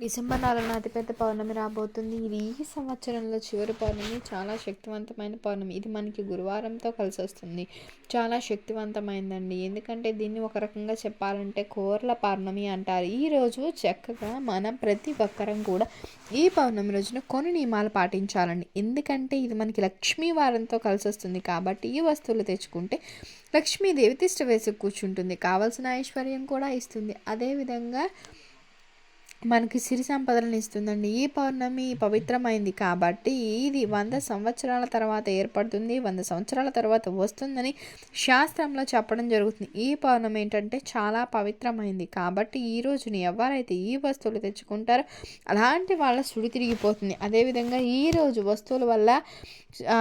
December నాలుగున అతిపెద్ద పౌర్ణమి రాబోతుంది. ఇది ఈ సంవత్సరంలో చివరి పౌర్ణమి చాలా శక్తివంతమైన పౌర్ణమి. ఇది మనకి గురువారంతో కలిసి వస్తుంది. చాలా శక్తివంతమైందండి. ఎందుకంటే దీన్ని ఒక రకంగా చెప్పాలంటే కోర్ల పౌర్ణమి అంటారు. ఈరోజు చక్కగా మనం ప్రతి ఒక్కరం కూడా ఈ పౌర్ణమి రోజున కొన్ని నియమాలు పాటించాలండి. ఎందుకంటే ఇది మనకి లక్ష్మీ వారంతో కలిసి వస్తుంది కాబట్టి ఈ వస్తువులు తెచ్చుకుంటే లక్ష్మీదేవి తిష్ట వేసి కూర్చుంటుంది. కావలసిన ఐశ్వర్యం కూడా ఇస్తుంది. అదేవిధంగా మనకి సిరి సంపదలను ఇస్తుందండి. ఈ పౌర్ణమి పవిత్రమైంది కాబట్టి ఇది వంద సంవత్సరాల తర్వాత ఏర్పడుతుంది వంద సంవత్సరాల తర్వాత వస్తుందని శాస్త్రంలో చెప్పడం జరుగుతుంది. ఈ పౌర్ణమి ఏంటంటే చాలా పవిత్రమైంది కాబట్టి ఈ రోజుని ఎవరైతే ఈ వస్తువులు తెచ్చుకుంటారో అలాంటి వాళ్ళ సుడి తిరిగిపోతుంది. అదేవిధంగా ఈరోజు వస్తువుల వల్ల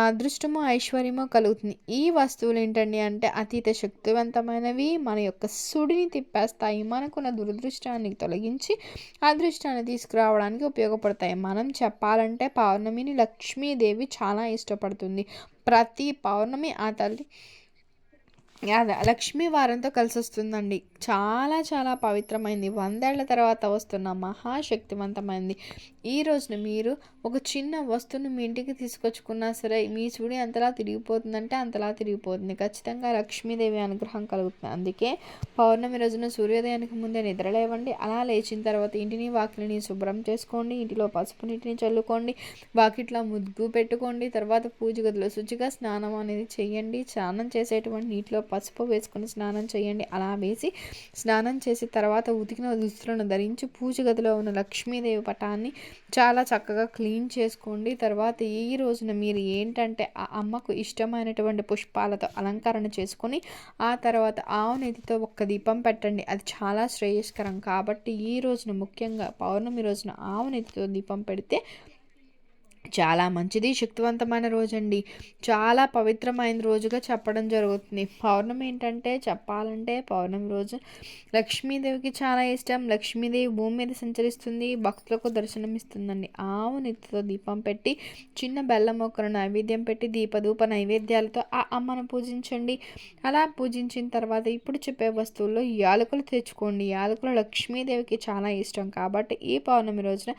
అదృష్టము ఐశ్వర్యము కలుగుతుంది. ఈ వస్తువులు ఏంటండి అంటే అతీత శక్తివంతమైనవి మన యొక్క సుడిని తిప్పేస్తాయి. మనకున్న దురదృష్టాన్ని తొలగించి అదృష్టాన్ని తీసుకురావడానికి ఉపయోగపడతాయి. మనం చెప్పాలంటే పౌర్ణమిని లక్ష్మీదేవి చాలా ఇష్టపడుతుంది. ప్రతి పౌర్ణమి ఆ తల్లి లక్ష్మీ వారంతో కలిసి వస్తుందండి చాలా చాలా పవిత్రమైంది. వందేళ్ళ తర్వాత వస్తున్న మహాశక్తివంతమైంది. ఈ రోజున మీరు ఒక చిన్న వస్తువును మీ ఇంటికి తీసుకొచ్చుకున్నా సరే మీ చూడి అంతలా తిరిగిపోతుందంటే అంతలా తిరిగిపోతుంది. ఖచ్చితంగా లక్ష్మీదేవి అనుగ్రహం కలుగుతుంది. అందుకే పౌర్ణమి రోజున సూర్యోదయానికి ముందే నిద్రలేవండి అలా లేచిన తర్వాత ఇంటిని వాకిలిని శుభ్రం చేసుకోండి. ఇంటిలో పసుపు నీటిని చల్లుకోండి. వాకిట్లో ముద్దు పెట్టుకోండి. తర్వాత పూజ గదిలో శుచిగా స్నానం అనేది చేయండి. స్నానం చేసేటువంటి నీటిలో పసుపు వేసుకొని స్నానం చేయండి. అలా వేసి స్నానం చేసి తర్వాత ఉతికిన దుస్తులను ధరించి పూజ గదిలో ఉన్న లక్ష్మీదేవి పటాన్ని చాలా చక్కగా క్లీన్ చేసుకోండి. తర్వాత ఈ రోజున మీరు ఏంటంటే ఆ అమ్మకు ఇష్టమైనటువంటి పుష్పాలతో అలంకరణ చేసుకొని ఆ తర్వాత ఆవు నెతితో ఒక్క దీపం పెట్టండి. అది చాలా శ్రేయస్కరం. కాబట్టి ఈ రోజున ముఖ్యంగా పౌర్ణమి రోజున ఆవు నెతితో దీపం పెడితే చాలా మంచిది శక్తివంతమైన రోజండి. చాలా పవిత్రమైన రోజుగా చెప్పడం జరుగుతుంది. పౌర్ణమి ఏంటంటే చెప్పాలంటే పౌర్ణమి రోజు లక్ష్మీదేవికి చాలా ఇష్టం. లక్ష్మీదేవి భూమి మీద సంచరిస్తుంది భక్తులకు దర్శనం ఇస్తుందండి ఆవు నెత్తితో దీపం పెట్టి చిన్న బెల్లం మొక్కను నైవేద్యం పెట్టి దీపధూప నైవేద్యాలతో ఆ అమ్మను పూజించండి. అలా పూజించిన తర్వాత ఇప్పుడు చెప్పే వస్తువుల్లో యాలకులు తెచ్చుకోండి. యాలకులు లక్ష్మీదేవికి చాలా ఇష్టం. కాబట్టి ఈ పౌర్ణమి రోజున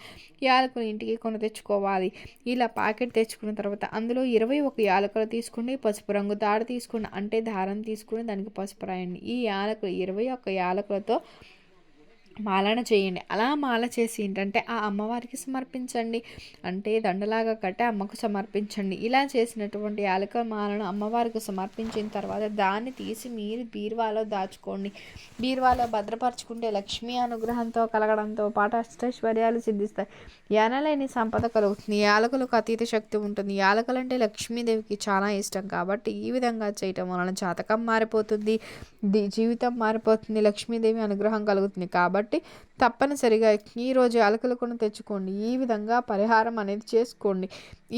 యాలకులు ఇంటికి కొని తెచ్చుకోవాలి. ఇలా ప్యాకెట్ తెచ్చుకున్న తర్వాత అందులో ఇరవై ఒక యాలకులు తీసుకుని పసుపు రంగు దాడ తీసుకుని అంటే దారం తీసుకుని దానికి పసుపు రాయండి. ఈ యాలకులు ఇరవై ఒక యాలకులతో మాలన చేయండి. అలా మాల చేసి ఏంటంటే ఆ అమ్మవారికి సమర్పించండి. అంటే దండలాగా కట్టి అమ్మకు సమర్పించండి. ఇలా చేసినటువంటి యాలక మాలను అమ్మవారికి సమర్పించిన తర్వాత దాన్ని తీసి మీరు బీరువాలో దాచుకోండి. బీరువాలో భద్రపరచుకుంటే లక్ష్మీ అనుగ్రహంతో కలగడంతో పాటు అష్టైశ్వర్యాలు సిద్ధిస్తాయి. ఎనలేని సంపద కలుగుతుంది. యాలకులకు అతీత శక్తి ఉంటుంది. యాలకలంటే అంటే లక్ష్మీదేవికి చాలా ఇష్టం. కాబట్టి ఈ విధంగా చేయటం వలన జాతకం మారిపోతుంది. జీవితం మారిపోతుంది. లక్ష్మీదేవి అనుగ్రహం కలుగుతుంది. కాబట్టి కాబట్టి తప్పనిసరిగా ఈరోజు అలకలకును తెచ్చుకోండి. ఈ విధంగా పరిహారం అనేది చేసుకోండి.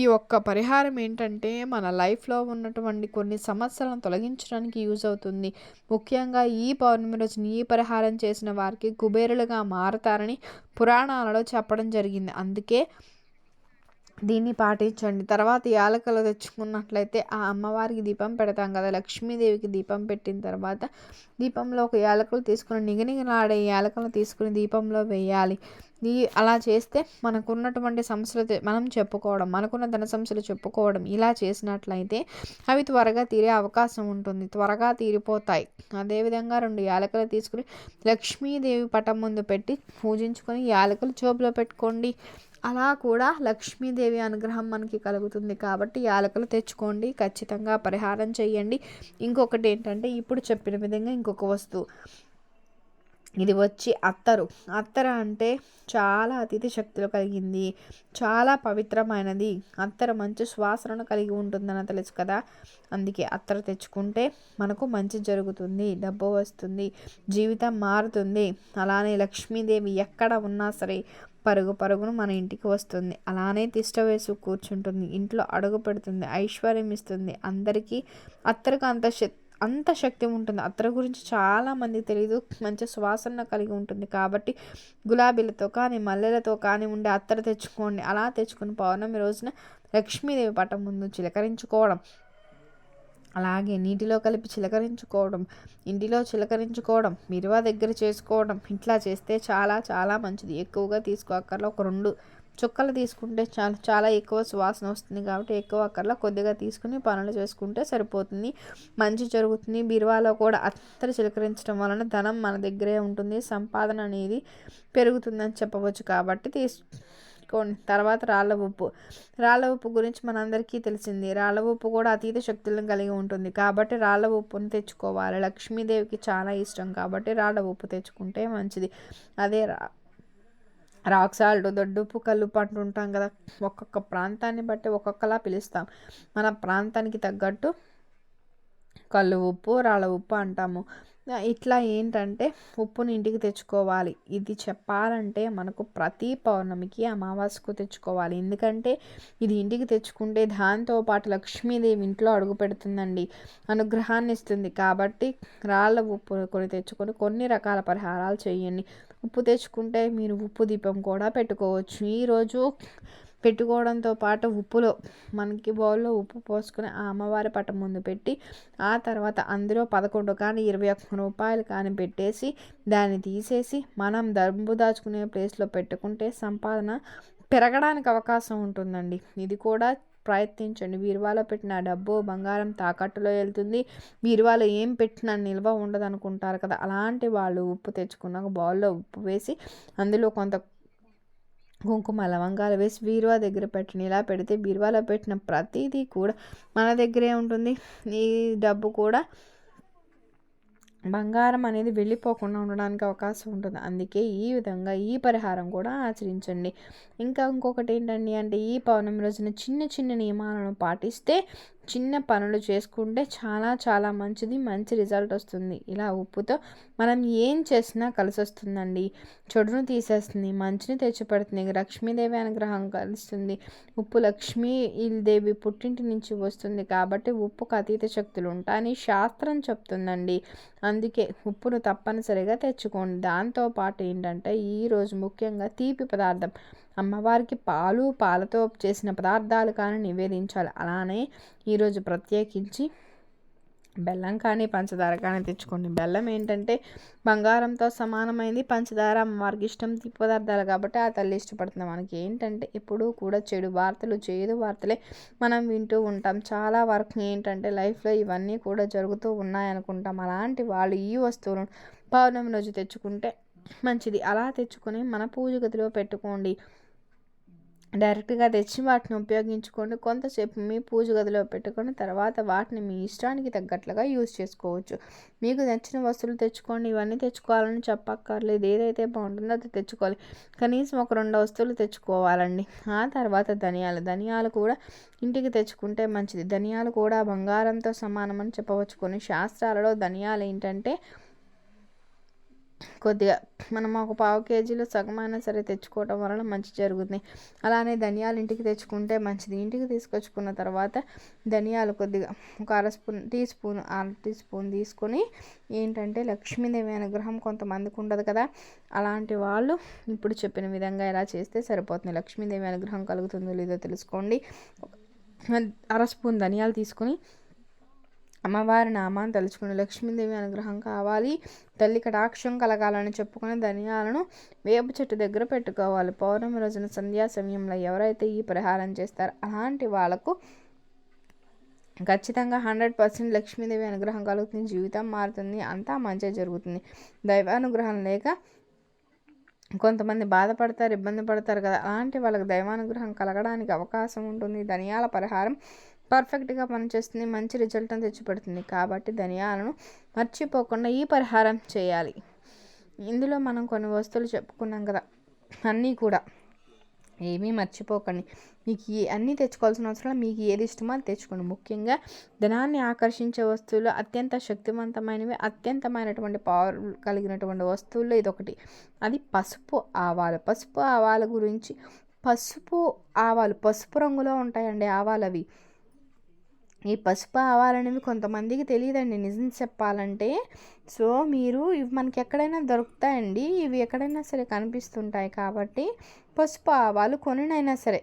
ఈ ఒక్క పరిహారం ఏంటంటే మన లైఫ్లో ఉన్నటువంటి కొన్ని సమస్యలను తొలగించడానికి యూజ్ అవుతుంది. ముఖ్యంగా ఈ పౌర్ణమి రోజున ఈ పరిహారం చేసిన వారికి కుబేరులుగా మారతారని పురాణాలలో చెప్పడం జరిగింది. అందుకే దీన్ని పాటించండి. తర్వాత యాలకలు తెచ్చుకున్నట్లయితే ఆ అమ్మవారికి దీపం పెడతాం కదా. లక్ష్మీదేవికి దీపం పెట్టిన తర్వాత దీపంలో ఒక యాలకులు తీసుకుని నిగనిగలాడే యాలకలు తీసుకుని దీపంలో వేయాలి. ఈ అలా చేస్తే మనకున్నటువంటి సమస్యలు మనం చెప్పుకోవడం మనకున్న ధన సమస్యలు చెప్పుకోవడం ఇలా చేసినట్లయితే అవి త్వరగా తీరే అవకాశం ఉంటుంది. త్వరగా తీరిపోతాయి. అదేవిధంగా రెండు యాలకలు తీసుకుని లక్ష్మీదేవి పటం ముందు పెట్టి పూజించుకొని యాలకులు జోబులో పెట్టుకోండి. అలా కూడా లక్ష్మీదేవి అనుగ్రహం మనకి కలుగుతుంది కాబట్టి యాలకులు తెచ్చుకోండి ఖచ్చితంగా పరిహారం చేయండి ఇంకొకటి ఏంటంటే ఇప్పుడు చెప్పిన విధంగా ఇంకొక వస్తువు. ఇది వచ్చి అత్తరు. అత్తర అంటే చాలా అతిథి శక్తులు కలిగింది చాలా పవిత్రమైనది. అత్తర మంచి శ్వాసను కలిగి ఉంటుందని తెలుసు కదా. అందుకే అత్తర తెచ్చుకుంటే మనకు మంచి జరుగుతుంది డబ్బు వస్తుంది జీవితం మారుతుంది. అలానే లక్ష్మీదేవి ఎక్కడ ఉన్నా సరే పరుగు పరుగును మన ఇంటికి వస్తుంది. అలానే తిష్ట వేసు కూర్చుంటుంది. ఇంట్లో అడుగు పెడుతుంది. ఐశ్వర్యం ఇస్తుంది. అందరికీ అత్తరికి అంత అంత శక్తి ఉంటుంది. అత్తర గురించి చాలామంది తెలియదు మంచి సువాసన కలిగి ఉంటుంది. కాబట్టి గులాబీలతో కానీ మల్లెలతో కానీ ఉండే అత్తర తెచ్చుకోండి. అలా తెచ్చుకుని పౌర్ణమి రోజున లక్ష్మీదేవి పటం ముందు చిలకరించుకోవడం. అలాగే నీటిలో కలిపి చిలకరించుకోవడం ఇంటిలో చిలకరించుకోవడం మిరువా దగ్గర చేసుకోవడం ఇట్లా చేస్తే చాలా చాలా మంచిది. ఎక్కువగా తీసుకోక్కర్లో ఒక రెండు చుక్కలు తీసుకుంటే చాలా. చాలా ఎక్కువ సువాసన వస్తుంది కాబట్టి ఎక్కువ అక్కర్లో కొద్దిగా తీసుకుని పనులు చేసుకుంటే సరిపోతుంది. మంచి జరుగుతుంది. బీరువాలో కూడా అత్తరి చిలకరించడం వలన ధనం మన దగ్గరే ఉంటుంది. సంపాదన అనేది పెరుగుతుందని చెప్పవచ్చు కాబట్టి తీసు పెట్టుకోండి. తర్వాత రాళ్ళ ఉప్పు రాళ్ళ ఉప్పు గురించి మనందరికీ తెలిసింది. రాళ్ళ ఉప్పు కూడా అతీత శక్తులను కలిగి ఉంటుంది. కాబట్టి రాళ్ళ ఉప్పును తెచ్చుకోవాలి. లక్ష్మీదేవికి చాలా ఇష్టం. కాబట్టి రాళ్ళ ఉప్పు తెచ్చుకుంటే మంచిది. అదే రా రాక్ సాల్ట్ దొడ్డుప్పు కల్లుప్పు అంటుంటాం కదా. ఒక్కొక్క ప్రాంతాన్ని బట్టి ఒక్కొక్కలా పిలుస్తాం. మన ప్రాంతానికి తగ్గట్టు కళ్ళు ఉప్పు రాళ్ళ ఉప్పు అంటాము. ఇట్లా ఏంటంటే ఉప్పుని ఇంటికి తెచ్చుకోవాలి. ఇది చెప్పాలంటే మనకు ప్రతి పౌర్ణమికి అమావాస్యకు తెచ్చుకోవాలి. ఎందుకంటే ఇది ఇంటికి తెచ్చుకుంటే దాంతో పాటు లక్ష్మీదేవి ఇంట్లో అడుగు పెడుతుందండి. అనుగ్రహాన్ని ఇస్తుంది. కాబట్టి రాళ్ళ ఉప్పు కొని తెచ్చుకొని కొన్ని రకాల పరిహారాలు చేయండి. ఉప్పు తెచ్చుకుంటే మీరు ఉప్పు దీపం కూడా పెట్టుకోవచ్చు. ఈరోజు పెట్టుకోవడంతో పాటు ఉప్పులో మనకి బౌల్లో ఉప్పు పోసుకుని ఆ అమ్మవారి పటం ముందు పెట్టి ఆ తర్వాత అందులో పదకొండు కానీ ఇరవై ఒక్క రూపాయలు కానీ పెట్టేసి దాన్ని తీసేసి మనం దంబు దాచుకునే ప్లేస్లో పెట్టుకుంటే సంపాదన పెరగడానికి అవకాశం ఉంటుందండి. ఇది కూడా ప్రయత్నించండి. బీరువాలో పెట్టిన డబ్బు బంగారం తాకట్టులో వెళ్తుంది. బీరువాలో ఏం పెట్టినా నిల్వ ఉండదు అనుకుంటారు కదా. అలాంటి వాళ్ళు ఉప్పు తెచ్చుకున్నాక బౌల్లో ఉప్పు వేసి అందులో కొంత కుంకుమ లవంగాలు వేసి బీరువా దగ్గర పెట్టిన ఇలా పెడితే బీరువాలో పెట్టిన ప్రతిదీ కూడా మన దగ్గరే ఉంటుంది. ఈ డబ్బు కూడా బంగారం అనేది వెళ్ళిపోకుండా ఉండడానికి అవకాశం ఉంటుంది. అందుకే ఈ విధంగా ఈ పరిహారం కూడా ఆచరించండి. ఇంకా ఇంకొకటి ఏంటండి అంటే ఈ పౌర్ణమి రోజున చిన్న చిన్న నియమాలను పాటిస్తే చిన్న పనులు చేసుకుంటే చాలా చాలా మంచిది మంచి రిజల్ట్ వస్తుంది. ఇలా ఉప్పుతో మనం ఏం చేసినా కలిసి వస్తుందండి చెడును తీసేస్తుంది మంచిని తెచ్చిపెడుతుంది లక్ష్మీదేవి అనుగ్రహం కలుస్తుంది. ఉప్పు లక్ష్మీ దేవి పుట్టింటి నుంచి వస్తుంది కాబట్టి ఉప్పుకు అతీత శక్తులు ఉంటాయని శాస్త్రం చెప్తుందండి. అందుకే ఉప్పును తప్పనిసరిగా తెచ్చుకోండి. దాంతోపాటు ఏంటంటే ఈరోజు ముఖ్యంగా తీపి పదార్థం. అమ్మవారికి పాలు పాలతో చేసిన పదార్థాలు కానీ నివేదించాలి. అలానే ఈరోజు ప్రత్యేకించి బెల్లం కానీ పంచదార కానీ తెచ్చుకోండి. బెల్లం ఏంటంటే బంగారంతో సమానమైంది పంచదార అమ్మవారికి ఇష్టం తీపి పదార్థాలు కాబట్టి ఆ తల్లి ఇష్టపడుతుంది. మనకి ఏంటంటే ఎప్పుడూ కూడా చెడు వార్తలు చేదు వార్తలే మనం వింటూ ఉంటాం. చాలా వరకు ఏంటంటే లైఫ్లో ఇవన్నీ కూడా జరుగుతూ ఉన్నాయనుకుంటాం. అలాంటి వాళ్ళు ఈ వస్తువులను పౌర్ణమి రోజు తెచ్చుకుంటే మంచిది. అలా తెచ్చుకొని మన పూజ గదిలో పెట్టుకోండి. డైరెక్ట్గా తెచ్చి వాటిని ఉపయోగించుకొని కొంతసేపు మీ పూజ గదిలో పెట్టుకొని తర్వాత వాటిని మీ ఇష్టానికి తగ్గట్లుగా యూజ్ చేసుకోవచ్చు. మీకు నచ్చిన వస్తువులు తెచ్చుకోండి ఇవన్నీ తెచ్చుకోవాలని చెప్పక్కర్లేదు. ఏదైతే బాగుంటుందో అది తెచ్చుకోవాలి. కనీసం ఒక రెండు వస్తువులు తెచ్చుకోవాలండి. ఆ తర్వాత ధనియాలు. ధనియాలు కూడా ఇంటికి తెచ్చుకుంటే మంచిది. ధనియాలు కూడా బంగారంతో సమానమని చెప్పవచ్చు. కొన్ని శాస్త్రాలలో ధనియాలు ఏంటంటే కొద్దిగా మనం ఒక పావు కేజీలో సగమైనా సరే తెచ్చుకోవడం వలన మంచి జరుగుతుంది అలానే ధనియాలు ఇంటికి తెచ్చుకుంటే మంచిది. ఇంటికి తీసుకొచ్చుకున్న తర్వాత ధనియాలు కొద్దిగా ఒక అర స్పూన్ టీ స్పూన్ అర టీ స్పూన్ తీసుకొని ఏంటంటే లక్ష్మీదేవి అనుగ్రహం కొంతమందికి ఉండదు కదా. అలాంటి వాళ్ళు ఇప్పుడు చెప్పిన విధంగా ఎలా చేస్తే సరిపోతుంది. లక్ష్మీదేవి అనుగ్రహం కలుగుతుందో లేదో తెలుసుకోండి. అర స్పూన్ ధనియాలు తీసుకొని అమ్మవారి నామాన్ని తలుచుకుని లక్ష్మీదేవి అనుగ్రహం కావాలి. తల్లి కటాక్షం కలగాలని చెప్పుకుని ధనియాలను వేప చెట్టు దగ్గర పెట్టుకోవాలి. పౌర్ణమి రోజున సంధ్యా సమయంలో ఎవరైతే ఈ పరిహారం చేస్తారో అలాంటి వాళ్ళకు ఖచ్చితంగా హండ్రెడ్ పర్సెంట్ లక్ష్మీదేవి అనుగ్రహం కలుగుతుంది. జీవితం మారుతుంది. అంతా మంచిగా జరుగుతుంది. దైవానుగ్రహం లేక కొంతమంది బాధపడతారు ఇబ్బంది పడతారు కదా. అలాంటి వాళ్ళకి దైవానుగ్రహం కలగడానికి అవకాశం ఉంటుంది. ధనియాల పరిహారం పర్ఫెక్ట్గా పనిచేస్తుంది మంచి రిజల్ట్ని తెచ్చిపెడుతుంది. కాబట్టి ధనియాలను మర్చిపోకుండా ఈ పరిహారం చేయాలి. ఇందులో మనం కొన్ని వస్తువులు చెప్పుకున్నాం కదా అన్నీ కూడా. ఏమీ మర్చిపోకండి. మీకు ఏ అన్నీ తెచ్చుకోవాల్సిన అవసరం మీకు ఏది ఇష్టమో అది తెచ్చుకోండి. ముఖ్యంగా ధనాన్ని ఆకర్షించే వస్తువులు అత్యంత శక్తివంతమైనవి అత్యంతమైనటువంటి పవర్ కలిగినటువంటి వస్తువుల్లో ఇదొకటి. అది పసుపు ఆవాలు. పసుపు ఆవాల గురించి పసుపు ఆవాలు పసుపు రంగులో ఉంటాయండి ఆవాలు అవి ఈ పసుపు ఆవాలనేవి కొంతమందికి తెలియదండి. నిజం చెప్పాలంటే సో మీరు ఇవి మనకి ఎక్కడైనా దొరుకుతాయండి. ఇవి ఎక్కడైనా సరే కనిపిస్తుంటాయి కాబట్టి పసుపు ఆవాలు కొనినైనా సరే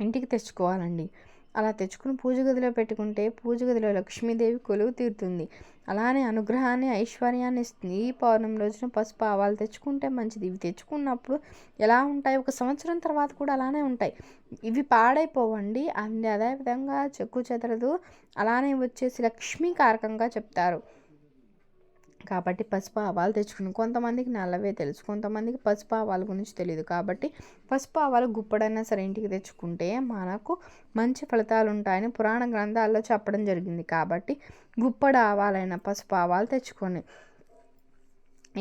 ఇంటికి తెచ్చుకోవాలండి. అలా తెచ్చుకుని పూజ గదిలో పెట్టుకుంటే పూజ గదిలో లక్ష్మీదేవి కొలువు తీరుతుంది. అలానే అనుగ్రహాన్ని ఐశ్వర్యాన్ని ఇస్తుంది ఈ పౌర్ణమి రోజున పసుపు ఆవాలు తెచ్చుకుంటే మంచిది. ఇవి తెచ్చుకున్నప్పుడు ఎలా ఉంటాయి? ఒక సంవత్సరం తర్వాత కూడా అలానే ఉంటాయి. ఇవి పాడైపోవండి. అదే అదేవిధంగా చెక్కు చెదరదు. అలానే వచ్చేసి లక్ష్మీ కారకంగా చెప్తారు. కాబట్టి పసుపు ఆవాలు తెచ్చుకుని కొంతమందికి నల్లవే తెలుసు కొంతమందికి పసుపు ఆవాల గురించి తెలియదు కాబట్టి పసుపు ఆవాలు గుప్పడైనా సరే ఇంటికి తెచ్చుకుంటే మనకు మంచి ఫలితాలు ఉంటాయని పురాణ గ్రంథాల్లో చెప్పడం జరిగింది. కాబట్టి గుప్పడు ఆవాలైన పసుపు ఆవాలు తెచ్చుకొని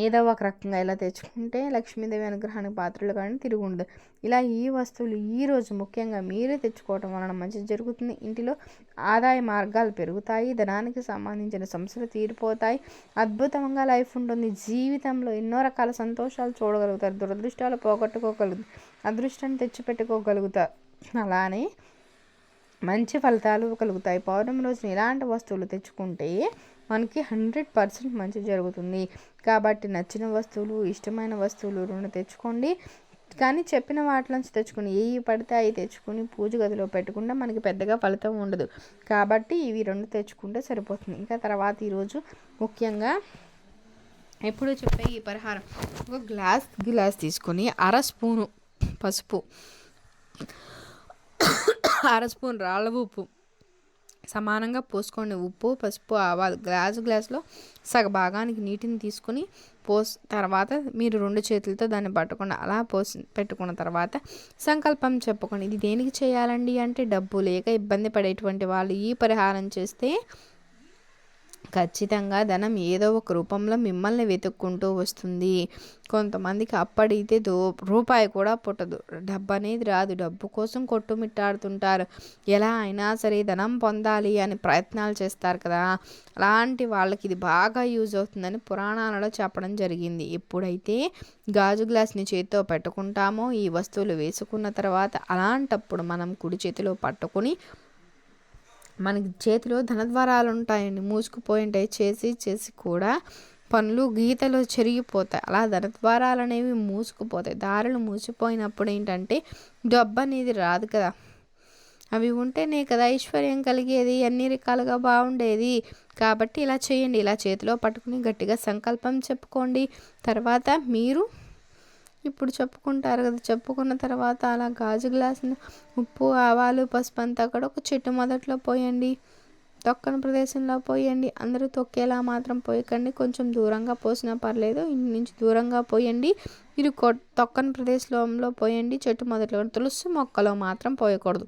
ఏదో ఒక రకంగా ఇలా తెచ్చుకుంటే లక్ష్మీదేవి అనుగ్రహానికి పాత్రలు కానీ తిరిగి ఉండదు. ఇలా ఈ వస్తువులు ఈరోజు ముఖ్యంగా మీరే తెచ్చుకోవటం వలన మంచి జరుగుతుంది. ఇంటిలో ఆదాయ మార్గాలు పెరుగుతాయి ధనానికి సంబంధించిన సమస్యలు తీరిపోతాయి అద్భుతంగా లైఫ్ ఉంటుంది జీవితంలో ఎన్నో రకాల సంతోషాలు చూడగలుగుతారు దురదృష్టాలు పోగొట్టుకోగలుగుతారు అదృష్టాన్ని తెచ్చిపెట్టుకోగలుగుతారు. అలానే మంచి ఫలితాలు కలుగుతాయి. పౌర్ణమి రోజున ఇలాంటి వస్తువులు తెచ్చుకుంటే మనకి హండ్రెడ్ పర్సెంట్ మంచి జరుగుతుంది. కాబట్టి నచ్చిన వస్తువులు ఇష్టమైన వస్తువులు రెండు తెచ్చుకోండి. కానీ చెప్పిన వాటిలోంచి తెచ్చుకుని ఏవి పడితే అవి తెచ్చుకుని పూజ గదిలో పెట్టకుండా మనకి పెద్దగా ఫలితం ఉండదు. కాబట్టి ఇవి రెండు తెచ్చుకుంటే సరిపోతుంది. ఇంకా తర్వాత ఈరోజు ముఖ్యంగా ఎప్పుడు చెప్పే ఈ పరిహారం. ఒక గ్లాస్ గ్లాస్ తీసుకొని అర స్పూను పసుపు అర స్పూన్ రాళ్ళ ఉప్పు సమానంగా పోసుకోండి. ఉప్పు పసుపు ఆవాలు గ్లాసు గ్లాసులో సగ భాగానికి నీటిని తీసుకుని పోస్ తర్వాత మీరు రెండు చేతులతో దాన్ని పట్టుకుండా. అలా పోసి పెట్టుకున్న తర్వాత సంకల్పం చెప్పుకోండి. ఇది దేనికి చేయాలండి అంటే డబ్బు లేక ఇబ్బంది పడేటువంటి వాళ్ళు ఈ పరిహారం చేస్తే ఖచ్చితంగా ధనం ఏదో ఒక రూపంలో మిమ్మల్ని వెతుక్కుంటూ వస్తుంది. కొంతమందికి అప్పడైతే దో రూపాయి కూడా పుట్టదు. డబ్బు అనేది రాదు. డబ్బు కోసం కొట్టుమిట్టాడుతుంటారు. ఎలా అయినా సరే ధనం పొందాలి అని ప్రయత్నాలు చేస్తారు కదా. అలాంటి వాళ్ళకి ఇది బాగా యూజ్ అవుతుందని పురాణాలలో చెప్పడం జరిగింది. ఎప్పుడైతే గాజు గ్లాస్ని చేతితో పెట్టుకుంటామో ఈ వస్తువులు వేసుకున్న తర్వాత అలాంటప్పుడు మనం కుడి చేతిలో పట్టుకొని మనకి చేతిలో ధనద్వారాలు ఉంటాయండి మూసుకుపోయి ఉంటాయి చేసి చేసి కూడా పనులు గీతలు చెరిగిపోతాయి. అలా ధనద్వారాలు అనేవి మూసుకుపోతాయి. దారులు మూసిపోయినప్పుడు ఏంటంటే డబ్బు అనేది రాదు కదా. అవి ఉంటేనే కదా ఐశ్వర్యం కలిగేది అన్ని రకాలుగా బాగుండేది. కాబట్టి ఇలా చేయండి. ఇలా చేతిలో పట్టుకుని గట్టిగా సంకల్పం చెప్పుకోండి. తర్వాత మీరు ఇప్పుడు చెప్పుకుంటారు కదా చెప్పుకున్న తర్వాత అలా గాజు గ్లాసును ఉప్పు ఆవాలు పసుపు అంతా కూడా ఒక చెట్టు మొదట్లో పోయండి. తొక్కని ప్రదేశంలో పోయండి. అందరూ తొక్కేలా మాత్రం పోయకండి. కొంచెం దూరంగా పోసినా పర్లేదు. ఇంటి నుంచి దూరంగా పోయండి. మీరు కొ తొక్కని ప్రదేశంలో పోయండి. చెట్టు మొదట్లో తులసి మొక్కలో మాత్రం పోయకూడదు.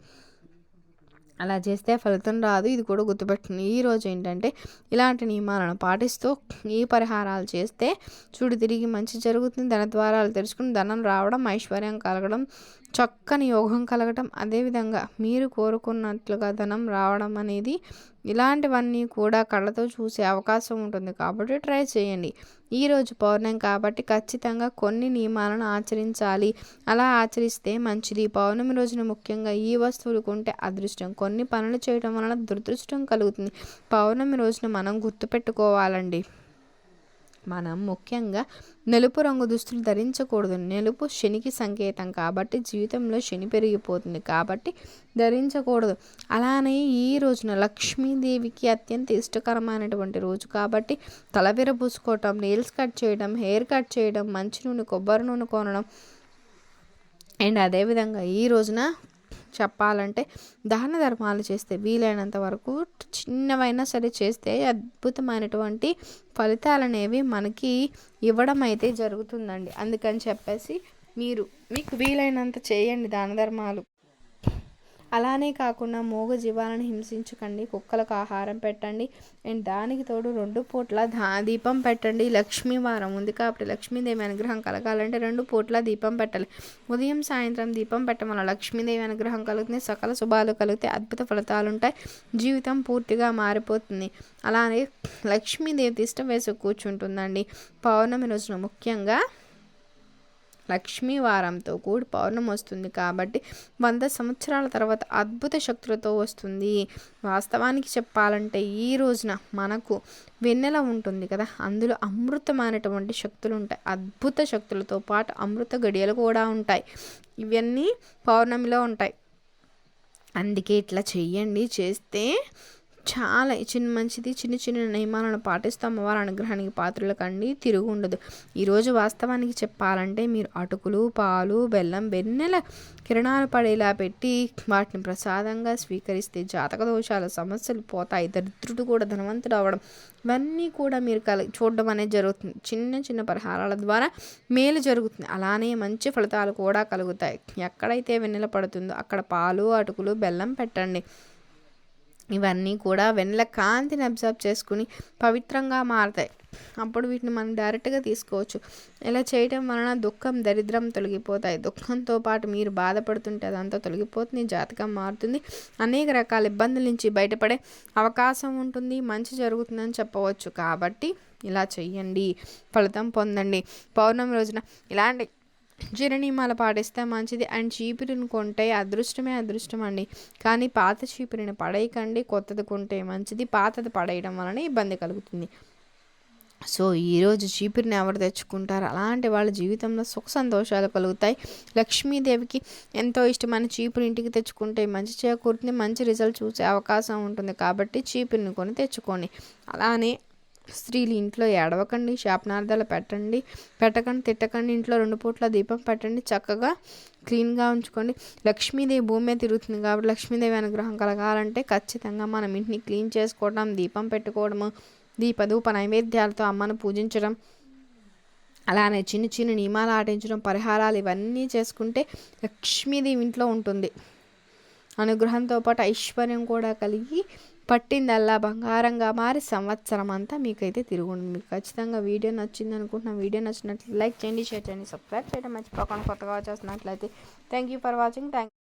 అలా చేస్తే ఫలితం రాదు. ఇది కూడా గుర్తుపెట్టుకుని ఈరోజు ఏంటంటే ఇలాంటి నియమాలను పాటిస్తూ ఈ పరిహారాలు చేస్తే చూడు తిరిగి మంచి జరుగుతుంది. ధన ద్వారాలు తెరుచుకుని ధనం రావడం ఐశ్వర్యం కలగడం చక్కని యోగం కలగటం అదేవిధంగా మీరు కోరుకున్నట్లుగా ధనం రావడం అనేది ఇలాంటివన్నీ కూడా కళ్ళతో చూసే అవకాశం ఉంటుంది కాబట్టి ట్రై చేయండి. ఈరోజు పౌర్ణమి కాబట్టి ఖచ్చితంగా కొన్ని నియమాలను ఆచరించాలి. అలా ఆచరిస్తే మంచిది. పౌర్ణమి రోజున ముఖ్యంగా ఈ వస్తువులు కొంటే అదృష్టం. కొన్ని పనులు చేయడం వలన దురదృష్టం కలుగుతుంది. పౌర్ణమి రోజున మనం గుర్తుపెట్టుకోవాలండి. మనం ముఖ్యంగా నలుపు రంగు దుస్తులు ధరించకూడదు. నలుపు శనికి సంకేతం కాబట్టి జీవితంలో శని పెరిగిపోతుంది కాబట్టి ధరించకూడదు. అలానే ఈ రోజున లక్ష్మీదేవికి అత్యంత ఇష్టకరమైనటువంటి రోజు కాబట్టి తలవిర పూసుకోవటం నెయిల్స్ కట్ చేయడం హెయిర్ కట్ చేయడం మంచి నూనె కొబ్బరి నూనె కొనడం. అండ్ అదేవిధంగా ఈ రోజున చెప్పాలంటే దాన ధర్మాలు చేస్తే వీలైనంత వరకు చిన్నవైనా సరే చేస్తే అద్భుతమైనటువంటి ఫలితాలు అనేవి మనకి ఇవ్వడం అయితే జరుగుతుందండి. అందుకని చెప్పేసి మీరు మీకు వీలైనంత చేయండి దాన ధర్మాలు. అలానే కాకుండా మూగ జీవాలను హింసించకండి కుక్కలకు ఆహారం పెట్టండి అండ్ దానికి తోడు రెండు పూట్ల దా దీపం పెట్టండి. లక్ష్మీ వారం ఉంది కాబట్టి లక్ష్మీదేవి అనుగ్రహం కలగాలంటే రెండు పూట్ల దీపం పెట్టాలి. ఉదయం సాయంత్రం దీపం పెట్టడం వల్ల లక్ష్మీదేవి అనుగ్రహం కలుగుతుంది సకల శుభాలు కలిగితే అద్భుత ఫలితాలు ఉంటాయి. జీవితం పూర్తిగా మారిపోతుంది. అలానే లక్ష్మీదేవి తిష్టం వేసి కూర్చుంటుందండి. పౌర్ణమి రోజున ముఖ్యంగా లక్ష్మీ వారంతో కూడి పౌర్ణమి వస్తుంది కాబట్టి వంద సంవత్సరాల తర్వాత అద్భుత శక్తులతో వస్తుంది. వాస్తవానికి చెప్పాలంటే ఈ రోజున మనకు వెన్నెల ఉంటుంది కదా అందులో అమృతమైనటువంటి శక్తులు ఉంటాయి. అద్భుత శక్తులతో పాటు అమృత గడియలు కూడా ఉంటాయి. ఇవన్నీ పౌర్ణమిలో ఉంటాయి. అందుకే ఇట్లా చెయ్యండి. చేస్తే చాలా చిన్న మంచిది. చిన్న చిన్న నియమాలను పాటిస్తూ. అమ్మవారి అనుగ్రహానికి పాత్రలు కండి తిరుగు ఉండదు. ఈరోజు వాస్తవానికి చెప్పాలంటే మీరు అటుకులు పాలు బెల్లం వెన్నెల కిరణాలు పడేలా పెట్టి వాటిని ప్రసాదంగా స్వీకరిస్తే జాతక దోషాలు సమస్యలు పోతాయి. దరిద్రుడు కూడా ధనవంతుడు అవ్వడం ఇవన్నీ కూడా మీరు కల చూడడం అనేది జరుగుతుంది. చిన్న చిన్న పరిహారాల ద్వారా మేలు జరుగుతుంది. అలానే మంచి ఫలితాలు కూడా కలుగుతాయి. ఎక్కడైతే వెన్నెల పడుతుందో అక్కడ పాలు అటుకులు బెల్లం పెట్టండి. ఇవన్నీ కూడా వెన్నెల కాంతిని అబ్జర్వ్ చేసుకుని పవిత్రంగా మారతాయి. అప్పుడు వీటిని మనం డైరెక్ట్గా తీసుకోవచ్చు. ఇలా చేయటం వలన దుఃఖం దరిద్రం తొలగిపోతాయి. దుఃఖంతో పాటు మీరు బాధపడుతుంటే అదంతా తొలగిపోతుంది జాతకం మారుతుంది. అనేక రకాల ఇబ్బందుల నుంచి బయటపడే అవకాశం ఉంటుంది. మంచి జరుగుతుందని చెప్పవచ్చు. కాబట్టి ఇలా చెయ్యండి. ఫలితం పొందండి. పౌర్ణమి రోజున ఇలాంటి చిరనియమాలు పాటిస్తే మంచిది. అండ్ చీపురిని కొంటే అదృష్టమే అదృష్టం అండి. కానీ పాత చీపురిని పడేయకండి. కొత్తది కొంటే మంచిది. పాతది పడేయడం వలన ఇబ్బంది కలుగుతుంది. సో ఈరోజు చీపురిని ఎవరు తెచ్చుకుంటారు? అలాంటి వాళ్ళ జీవితంలో సుఖ సంతోషాలు కలుగుతాయి. లక్ష్మీదేవికి ఎంతో ఇష్టమైన చీపురు ఇంటికి తెచ్చుకుంటే మంచి చేకూరుతుంది. మంచి రిజల్ట్ చూసే అవకాశం ఉంటుంది. కాబట్టి చీపురిని కొని తెచ్చుకోండి. అలానే స్త్రీలు ఇంట్లో ఏడవకండి శాపనార్థాలు పెట్టండి పెట్టకండి తిట్టకండి ఇంట్లో రెండు పూట్ల దీపం పెట్టండి చక్కగా క్లీన్గా ఉంచుకోండి. లక్ష్మీదేవి భూమి మీద తిరుగుతుంది కాబట్టి లక్ష్మీదేవి అనుగ్రహం కలగాలంటే ఖచ్చితంగా మనం ఇంటిని క్లీన్ చేసుకోవడం దీపం పెట్టుకోవడము దీపధూప నైవేద్యాలతో అమ్మను పూజించడం అలానే చిన్న చిన్న నియమాలు ఆటించడం పరిహారాలు ఇవన్నీ చేసుకుంటే లక్ష్మీదేవి ఇంట్లో ఉంటుంది. అనుగ్రహంతో పాటు ఐశ్వర్యం కూడా కలిగి పట్టిందల్లా బంగారంగా మారి సంవత్సరం అంతా మీకైతే తిరుగుండి. మీకు ఖచ్చితంగా వీడియో నచ్చింది అనుకుంటున్నా. వీడియో నచ్చినట్లు లైక్ చేయండి షేర్ చేయండి సబ్స్క్రైబ్ చేయడం మర్చిపోకుండా కొత్తగా వచ్చేస్తున్నట్లయితే. Thank you for watching thank